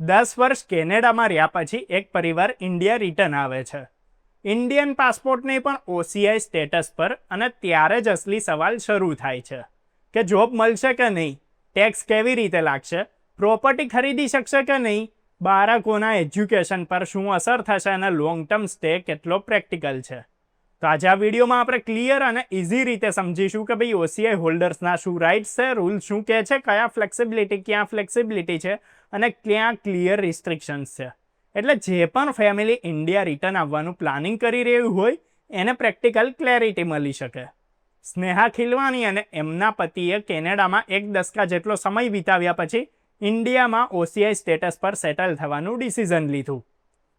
દસ વર્ષ કેનેડામાં રહ્યા પછી એક પરિવાર ઇન્ડિયા રિટર્ન આવે છે. ઇન્ડિયન પાસપોર્ટને પણ ઓસીઆઈ સ્ટેટસ પર અને ત્યારે જ અસલી સવાલ શરૂ થાય છે કે જોબ મળશે કે નહીં, ટેક્સ કેવી રીતે લાગશે, પ્રોપર્ટી ખરીદી શકશે કે નહીં, બાળકોના એજ્યુકેશન પર શું અસર થશે અને લોંગ ટર્મ સ્ટે કેટલો પ્રેક્ટિકલ છે. તો આજે આ વિડીયોમાં આપણે ક્લિયર અને ઇઝી રીતે સમજીશું કે ભાઈ ઓસીઆઈ હોલ્ડર્સના શું રાઇટ્સ છે રૂલ શું કહે છે, કયા ફ્લેક્સિબિલિટી ક્યાં ફ્લેક્સિબિલિટી છે અને ક્યાં ક્લિયર રિસ્ટ્રિક્શન્સ છે. એટલે જે પણ ફેમિલી ઇન્ડિયા રિટર્ન આવવાનું પ્લાનિંગ કરી રહ્યું હોય, એને પ્રેક્ટિકલ ક્લેરિટી મળી શકે. સ્નેહા ખીલવાણી અને એમના પતિએ કેનેડામાં એક દસકા જેટલો સમય વિતાવ્યા પછી ઇન્ડિયામાં ઓસીઆઈ સ્ટેટસ પર સેટલ થવાનું ડિસિઝન લીધું.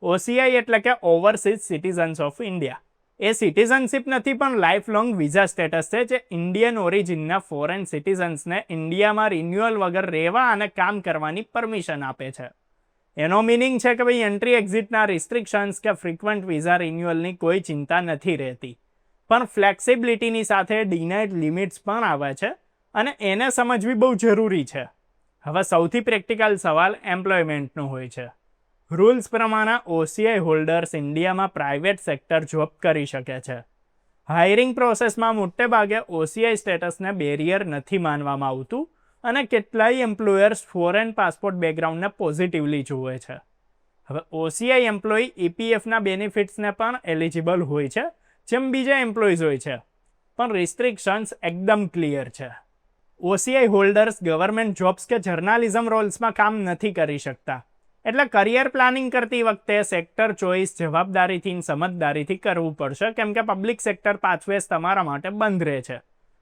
ઓસીઆઈ એટલે કે ઓવરસીઝ સિટીઝન્સ ઓફ ઇન્ડિયા એ સિટીઝનશીપ નથી, પણ લાઈફ લોંગ વિઝા સ્ટેટસ છે, જે ઇન્ડિયન ઓરિજિનના ફોરેન સિટીઝન્સને ઇન્ડિયામાં રિન્યુઅલ વગર રહેવા અને કામ કરવાની પરમિશન આપે છે. એનો મિનિંગ છે કે ભાઈ એન્ટ્રી એક્ઝિટના રિસ્ટ્રિક્શન્સ કે ફ્રિકવન્ટ વિઝા રિન્યુઅલની કોઈ ચિંતા નથી રહેતી. પણ ફ્લેક્સિબિલિટીની સાથે ડિનાઇડ લિમિટ્સ પણ આવે છે અને એને સમજવી બહુ જરૂરી છે. હવે સૌથી પ્રેક્ટિકલ સવાલ એમ્પ્લોયમેન્ટનો હોય છે. રૂલ્સ પ્રમાણે ઓસીઆઈ હોલ્ડર્સ ઇન્ડિયામાં પ્રાઇવેટ સેક્ટર જોબ કરી શકે છે. હાયરિંગ પ્રોસેસમાં મોટે ભાગે ઓસીઆઈ સ્ટેટસને બેરિયર નથી માનવામાં આવતું અને કેટલાય એમ્પ્લોયર્સ ફોરેન પાસપોર્ટ બેકગ્રાઉન્ડને પોઝિટિવલી જુએ છે. હવે ઓસીઆઈ એમ્પ્લોય ઈપીએફના બેનિફિટ્સને પણ એલિજિબલ હોય છે, જેમ બીજા એમ્પ્લોઈઝ હોય છે. પણ રિસ્ટ્રિક્શન્સ એકદમ ક્લિયર છે. ઓસીઆઈ હોલ્ડર્સ ગવર્મેન્ટ જોબ્સ કે જર્નાલિઝમ રોલ્સમાં કામ નથી કરી શકતા. એટલે કરિયર પ્લાનિંગ કરતી વખતે સેક્ટર ચોઇસ જવાબદારીથી સમજદારીથી કરવું પડશે, કેમ કે પબ્લિક સેક્ટર પાથવેઝ તમારા માટે બંધ રહે છે.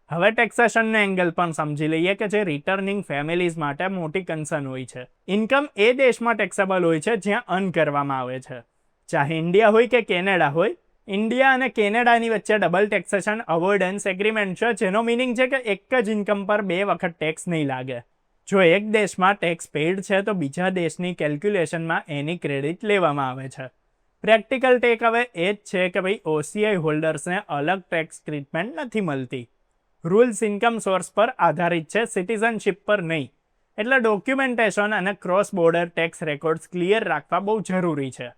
હવે ટેક્સેશનનો એંગલ પણ સમજી લઈએ કે જે રિટર્નિંગ ફેમિલીઝ માટે મોટી કન્સર્ન હોય છે. ઇન્કમ એ દેશમાં ટેક્સેબલ હોય છે, જ્યાં અર્ન કરવામાં આવે છે. ચાહે ઇન્ડિયા હોય કે કેનેડા હોય ઇન્ડિયા અને કેનેડાની વચ્ચે ડબલ ટેક્સેશન અવોઇડન્સ એગ્રીમેન્ટ છે, જેનો મિનિંગ છે કે એક જ ઇન્કમ પર બે વખત ટેક્સ નહીં લાગે. જો એક દેશમાં ટેક્સ પેઇડ છે, તો બીજા દેશની કેલ્ક્યુલેશનમાં એની ક્રેડિટ લેવામાં આવે છે. પ્રેક્ટિકલ ટેક હવે એ જ છે કે ભાઈ ઓસીઆઈ હોલ્ડર્સને અલગ ટેક્સ ટ્રીટમેન્ટ નથી મળતી. રૂલ્સ ઇન્કમ સોર્સ પર આધારિત છે સિટીઝનશીપ પર નહીં. એટલે ડોક્યુમેન્ટેશન અને cross border tax records clear રાખવા બહુ જરૂરી છે.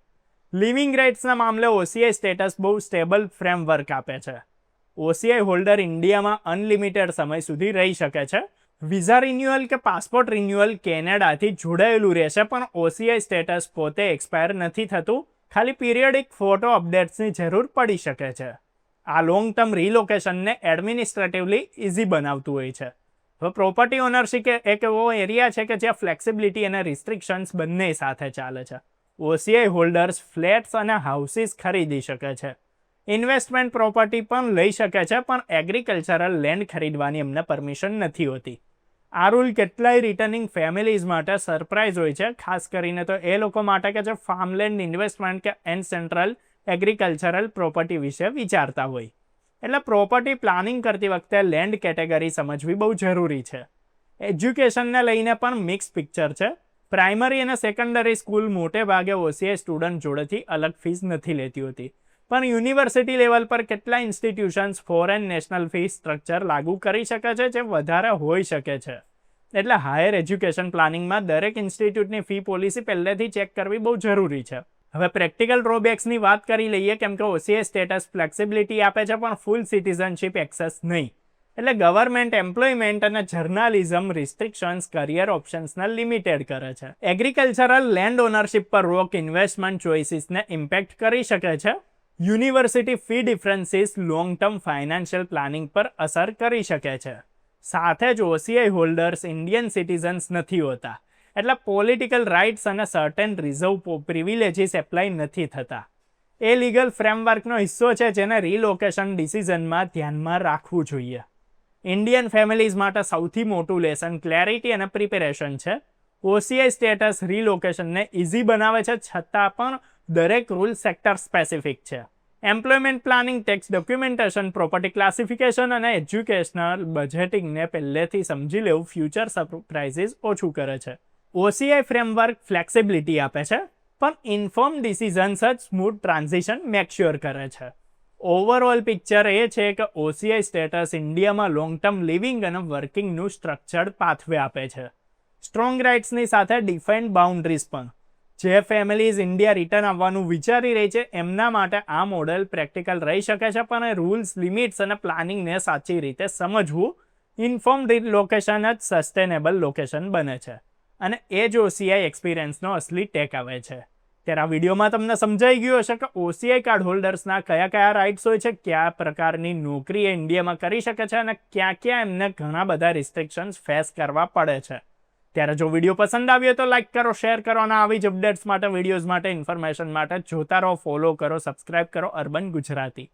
લિવિંગ રાઇટ્સના મામલે ઓસીઆઈ સ્ટેટસ બહુ સ્ટેબલ ફ્રેમવર્ક આપે છે. ઓસીઆઈ હોલ્ડર ઇન્ડિયામાં અનલિમિટેડ સમય સુધી રહી શકે છે વિઝા રિન્યુઅલ કે પાસપોર્ટ રિન્યુઅલ કેનેડાથી જોડાયેલું રહેશે, પણ ઓસીઆઈ સ્ટેટસ પોતે એક્સપાયર નથી થતું. ખાલી પીરિયડિક ફોટો અપડેટ્સની જરૂર પડી શકે છે. આ લોંગ ટર્મ રિલોકેશનને એડમિનિસ્ટ્રેટિવલી ઇઝી બનાવતું હોય છે. હવે પ્રોપર્ટી ઓનરશીપ એક એવો એરિયા છે કે જ્યાં ફ્લેક્સિબિલિટી અને રિસ્ટ્રિક્શન્સ બંને સાથે ચાલે છે. ઓસીઆઈ હોલ્ડર્સ ફ્લેટ્સ અને હાઉસીસ ખરીદી શકે છે. ઇન્વેસ્ટમેન્ટ પ્રોપર્ટી પણ લઈ શકે છે, પણ એગ્રીકલ્ચરલ લેન્ડ ખરીદવાની એમને પરમિશન નથી હોતી. આ રૂલ કેટલાય રિટર્નિંગ ફેમિલીઝ માટે સરપ્રાઇઝ હોય છે. ખાસ કરીને તો એ લોકો માટે કે જે ફાર્મલેન્ડ ઇન્વેસ્ટમેન્ટ કે એન્ડ સેન્ટ્રલ એગ્રીકલ્ચરલ પ્રોપર્ટી વિશે વિચારતા હોય. એટલે પ્રોપર્ટી પ્લાનિંગ કરતી વખતે લેન્ડ કેટેગરી સમજવી બહુ જરૂરી છે. એજ્યુકેશનને લઈને પણ મિક્સ પિક્ચર છે. પ્રાઇમરી અને સેકન્ડરી સ્કૂલ મોટે ભાગે ઓસીએ સ્ટુડન્ટ જોડેથી અલગ ફીસ નથી લેતી હોતી. પણ યુનિવર્સિટી લેવલ પર કેટલા institutions foreign national fee structure લાગુ કરી શકે છે, જે વધારે હોઈ શકે છે. એટલે હાયર એજ્યુકેશન પ્લાનિંગમાં દરેક ઇન્સ્ટિટ્યૂટની ફી પોલિસી પહેલેથી ચેક કરવી બહુ જરૂરી છે. હવે પ્રેક્ટિકલ ડ્રોબેક્સની વાત કરી લઈએ કેમ કે ઓસીએ સ્ટેટસ ફ્લેક્સિબિલિટી આપે છે, પણ ફૂલ સિટીઝનશીપ એક્સેસ નહીં. એટલે ગવર્મેન્ટ એમ્પ્લોયમેન્ટ અને જર્નાલિઝમ રિસ્ટ્રિક્શન્સ કરિયર ઓપ્શન્સને લિમિટેડ કરે છે. એગ્રીકલ્ચરલ લેન્ડ ઓનરશિપ પર રોક ઇન્વેસ્ટમેન્ટ ચોઇસીસને ઇમ્પેક્ટ કરી શકે છે. University fee differences long term financial planning પર અસર કરી શકે છે. સાથે જ ઓસીઆઈ હોલ્ડર્સ ઇન્ડિયન સિટીઝન્સ નથી હોતા. એટલે પોલિટિકલ રાઇટ્સ અને સર્ટેન રિઝર્વ પ્રિવિલેજીસ એપ્લાય નથી થતા. એ લીગલ ફ્રેમવર્કનો હિસ્સો છે જેને રિલોકેશન ડિસિઝનમાં ધ્યાનમાં રાખવું જોઈએ. ઇન્ડિયન ફેમિલીઝ માટે સૌથી મોટું લેસન ક્લેરિટી અને પ્રિપેરેશન છે. ઓસીઆઈ સ્ટેટસ રીલોકેશનને ઇઝી બનાવે છે, છતાં પણ દરેક રૂલ સેક્ટર સ્પેસિફિક છે. Employment planning tax documentation property classification અને એજ્યુકેશનલ બજેટિંગને પહેલેથી સમજી લેવું ફ્યુચર સરપ્રાઇઝીસ ઓછું કરે છે. ઓસીઆઈ ફ્રેમવર્ક ફ્લેક્સિબિલિટી આપે છે, પણ ઇન્ફોર્મ ડિસિઝન્સ જ સ્મૂથ ટ્રાન્ઝિશન મેકશ્યોર કરે છે. ઓવરઓલ પિક્ચર એ છે કે ઓસીઆઈ સ્ટેટસ ઇન્ડિયામાં લોંગ ટર્મ લિવિંગ અને વર્કિંગનું સ્ટ્રક્ચર્ડ પાથવે આપે છે. સ્ટ્રોંગ રાઇટ્સની સાથે ડિફાઇન્ડ બાઉન્ડ્રીઝ પણ. જે ફેમિલીઝ ઇન્ડિયા રિટર્ન આવવાનું વિચારી રહી છે, એમના માટે આ મોડેલ પ્રેક્ટિકલ રહી શકે છે, પણ રૂલ્સ લિમિટ્સ અને પ્લાનિંગને સાચી રીતે સમજવું ઇન્ફોર્મ લોકેશન જ સસ્ટેનેબલ લોકેશન બને છે. અને એ જ ઓસીઆઈ એક્સપિરિયન્સનો અસલી ટેક આવે છે. ત્યારે આ વિડીયોમાં તમને સમજાઈ ગયું હશે કે ઓસીઆઈ કાર્ડ હોલ્ડર્સના કયા કયા રાઇટ્સ હોય છે, કયા પ્રકારની નોકરી એ ઇન્ડિયામાં કરી શકે છે અને ક્યાં ક્યાં એમને ઘણા બધા રિસ્ટ્રિક્શન્સ ફેસ કરવા પડે છે. ત્યારે જો વીડિયો પસંદ આવ્યો તો લાઈક કરો શેર કરો અને આવી જ અપડેટ્સ માટે વિડીયોઝ માટે ઇન્ફોર્મેશન માટે જોતા રહો ફોલો કરો સબસ્ક્રાઇબ કરો, અર્બન ગુજરાતી.